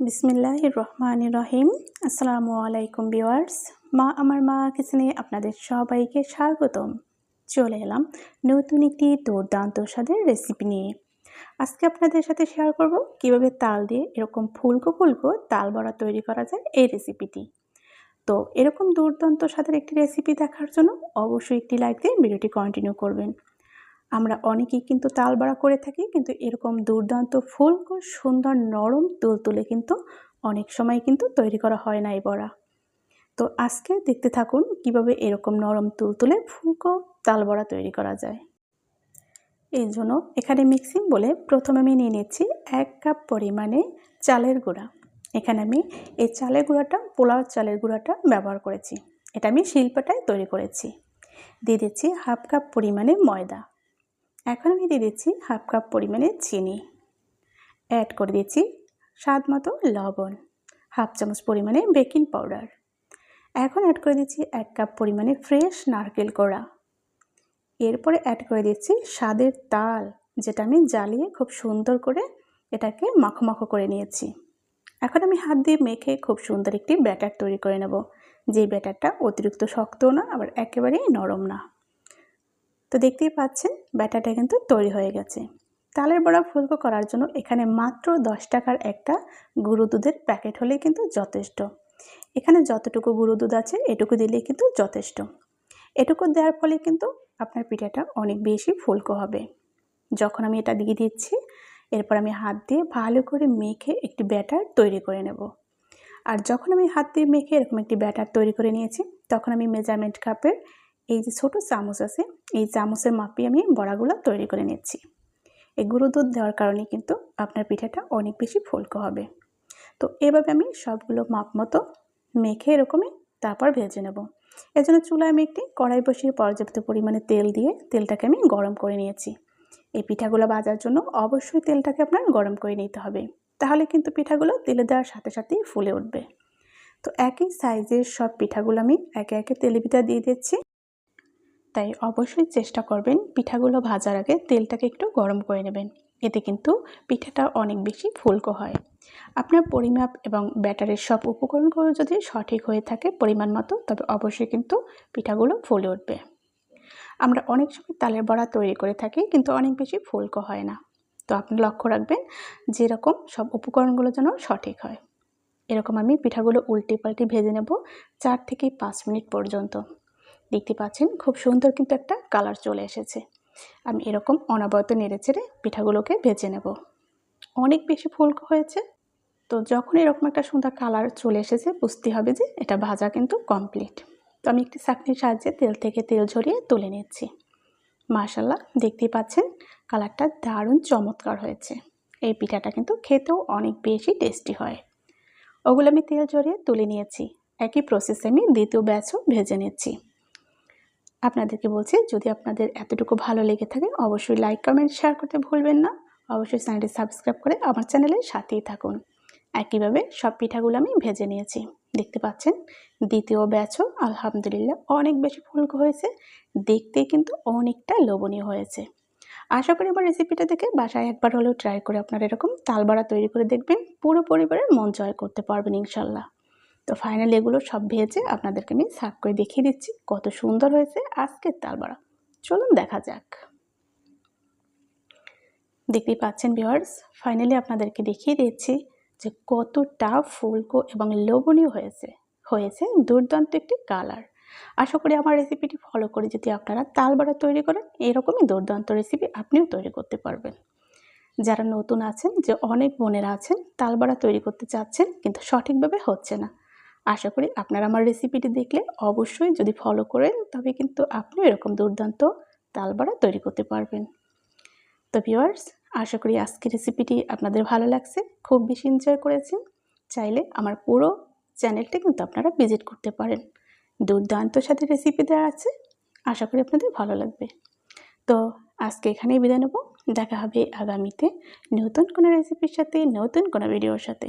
বিসমিল্লাহ রহমান রহিম। আসসালামু আলাইকুম বিওয়ার্স মা আমার মা কিচেনে আপনাদের সবাইকে স্বাগতম। চলে এলাম নতুন একটি দুর্দান্ত স্বাদের রেসিপি নিয়ে। আজকে আপনাদের সাথে শেয়ার করব কীভাবে তাল দিয়ে এরকম ফুলকো ফুলকো তাল বড়া তৈরি করা যায় এই রেসিপিটি তো এরকম দুর্দান্ত স্বাদের একটি রেসিপি দেখার জন্য অবশ্যই একটি লাইক দিয়ে ভিডিওটি কন্টিনিউ করবেন। আমরা অনেকেই কিন্তু তাল বড়া করে থাকি, কিন্তু এরকম দুর্দান্ত ফুলকো সুন্দর নরম তুলতুলে কিন্তু অনেক সময় কিন্তু তৈরি করা হয় না এই বড়া। তো আজকে দেখতে থাকুন কীভাবে এরকম নরম তুলতুলে ফুলকো তাল বড়া তৈরি করা যায়। এই জন্য এখানে মিক্সিং বলে প্রথমে আমি নিয়ে নিচ্ছি এক কাপ পরিমাণে চালের গুঁড়া। এখানে আমি এই চালের গুঁড়াটা, পোলাও চালের গুঁড়াটা ব্যবহার করেছি। এটা আমি শিল্পটায় তৈরি করেছি। দিয়ে দিচ্ছি হাফ কাপ পরিমাণে ময়দা। এখন আমি দিয়ে দিচ্ছি হাফ কাপ পরিমাণে চিনি। অ্যাড করে দিচ্ছি স্বাদ মতো লবণ, হাফ চামচ পরিমাণে বেকিং পাউডার এখন অ্যাড করে দিচ্ছি এক কাপ পরিমাণে ফ্রেশ নারকেল কোড়া। এরপরে অ্যাড করে দিচ্ছি স্বাদের তাল, যেটা আমি জ্বালিয়ে খুব সুন্দর করে এটাকে মাখো মাখো করে নিয়েছি। এখন আমি হাত দিয়ে মেখে খুব সুন্দর একটি ব্যাটার তৈরি করে নেব। যে ব্যাটারটা অতিরিক্ত শক্তও না, আবার একেবারেই নরম না। তো দেখতেই পাচ্ছেন, ব্যাটারটা কিন্তু তৈরি হয়ে গেছে। তালের বড়া ফুলকো করার জন্য এখানে মাত্র দশ টাকার একটা গুঁড়ো দুধের প্যাকেট হলেই কিন্তু যথেষ্ট। এখানে যতটুকু গুঁড়ো দুধ আছে, এটুকু দিলেই কিন্তু যথেষ্ট। এটুকু দেওয়ার ফলে কিন্তু আপনার পিঠাটা অনেক বেশি ফুলকো হবে। যখন আমি এটা দিয়ে দিচ্ছি, এরপর আমি হাত দিয়ে ভালো করে মেখে একটি ব্যাটার তৈরি করে নেব। আর যখন আমি হাত দিয়ে মেখে এরকম একটি ব্যাটার তৈরি করে নিয়েছি, তখন আমি মেজারমেন্ট কাপের এই যে ছোট চামচ আছে, এই চামচের মাপে আমি বড়াগুলো তৈরি করে নিচ্ছি। এই গুঁড়ো দুধ দেওয়ার কারণে কিন্তু আপনার পিঠাটা অনেক বেশি ফুলকো হবে। তো এভাবে আমি সবগুলো মাপ মতো মেখে এরকমই তারপর ভেজে নেব। এজন্য চুলায় আমি একটি কড়াই বসিয়ে পর্যাপ্ত পরিমাণে তেল দিয়ে তেলটাকে আমি গরম করে নিয়েছি। এই পিঠাগুলো ভাজার জন্য অবশ্যই তেলটাকে আপনার গরম করে নিতে হবে। তাহলে কিন্তু পিঠাগুলো তেলে দেওয়ার সাথে সাথেই ফুলে উঠবে। তো একই সাইজের সব পিঠাগুলো আমি একে একে তেলে পিঠা দিয়ে দিচ্ছি। তাই অবশ্যই চেষ্টা করবেন পিঠাগুলো ভাজার আগে তেলটাকে একটু গরম করে নেবেন। এতে কিন্তু পিঠাটা অনেক বেশি ফুলকো হয়। আপনার পরিমাপ এবং ব্যাটারের সব উপকরণগুলো যদি সঠিক হয়ে থাকে পরিমাণ মতো, তবে অবশ্যই কিন্তু পিঠাগুলো ফুলে উঠবে। আমরা অনেক সময় তালের বড়া তৈরি করে থাকি, কিন্তু অনেক বেশি ফুলকো হয় না। তো আপনি লক্ষ্য রাখবেন যেরকম সব উপকরণগুলো যেন সঠিক হয়। এরকম আমি পিঠাগুলো উল্টে পাল্টে ভেজে নেব চার থেকে পাঁচ মিনিট পর্যন্ত। দেখতে পাচ্ছেন, খুব সুন্দর কিন্তু একটা কালার চলে এসেছে। আমি এরকম অনাবরত নেড়ে চেড়ে পিঠাগুলোকে ভেজে নেব। অনেক বেশি ফুলকো হয়েছে। তো যখন এরকম একটা সুন্দর কালার চলে এসেছে, বুঝতে হবে যে এটা ভাজা কিন্তু কমপ্লিট তো আমি একটি চাকনির সাহায্যে তেল থেকে তেল ঝরিয়ে তুলে নিচ্ছি। মাশাল্লাহ দেখতেই পাচ্ছেন, কালারটা দারুণ চমৎকার হয়েছে। এই পিঠাটা কিন্তু খেতেও অনেক বেশি টেস্টি হয়। ওগুলো আমি তেল ঝরিয়ে তুলে নিয়েছি। একই প্রসেসে আমি দ্বিতীয় ব্যাচও ভেজে নিচ্ছি। আপনাদেরকে বলছি, যদি আপনাদের এতটুকু ভালো লেগে থাকে, অবশ্যই লাইক কমেন্ট শেয়ার করতে ভুলবেন না। অবশ্যই চ্যানেলটি সাবস্ক্রাইব করে আমার চ্যানেলের সাথেই থাকুন। একইভাবে সব পিঠাগুলো আমি ভেজে নিয়েছি। দেখতে পাচ্ছেন, দ্বিতীয় ব্যাচও আলহামদুলিল্লাহ অনেক বেশি ফুলকো হয়েছে। দেখতে কিন্তু অনেকটা লোভনীয় হয়েছে। আশা করি আমার রেসিপিটা দেখে বাসায় একবার হলেও ট্রাই করে আপনারা এরকম তালবাড়া তৈরি করে দেখবেন, পুরো পরিবারের মন জয় করতে পারবেন ইনশাল্লাহ। তো ফাইনালি এগুলো সব ভেজে আপনাদেরকে আমি সার্ভ করে দেখিয়ে দিচ্ছি। কত সুন্দর হয়েছে আজকের তালবড়া চলুন দেখা যাক। দেখতেই পাচ্ছেন ভিওয়ার্স ফাইনালি আপনাদেরকে দেখিয়ে দিচ্ছি যে কতটা ফুলকো এবং লোভনীয় হয়েছে হয়েছে দুর্দান্ত একটি কালার। আশা করি আমার রেসিপিটি ফলো করে যদি আপনারা তালবড়া তৈরি করেন, এরকমই দুর্দান্ত রেসিপি আপনিও তৈরি করতে পারবেন। যারা নতুন আছেন, যে অনেক বোনেরা আছেন তালবড়া তৈরি করতে চাচ্ছেন, কিন্তু সঠিকভাবে হচ্ছে না। আশা করি আপনারা আমার রেসিপিটি দেখলে অবশ্যই যদি ফলো করেন, তবে কিন্তু আপনি এরকম দুর্দান্ত তালবাড়া তৈরি করতে পারবেন। তো ভিওয়ার্স আশা করি আজকের রেসিপিটি আপনাদের ভালো লাগছে, খুব বেশি এনজয় করেছেন, চাইলে আমার পুরো চ্যানেলটা কিন্তু আপনারা ভিজিট করতে পারেন। দুর্দান্ত সাথে রেসিপি দেওয়া আছে, আশা করি আপনাদের ভালো লাগবে। তো আজকে এখানেই বিদায় নেব, দেখা হবে আগামীতে নতুন কোনো রেসিপির সাথে, নতুন কোনো ভিডিওর সাথে।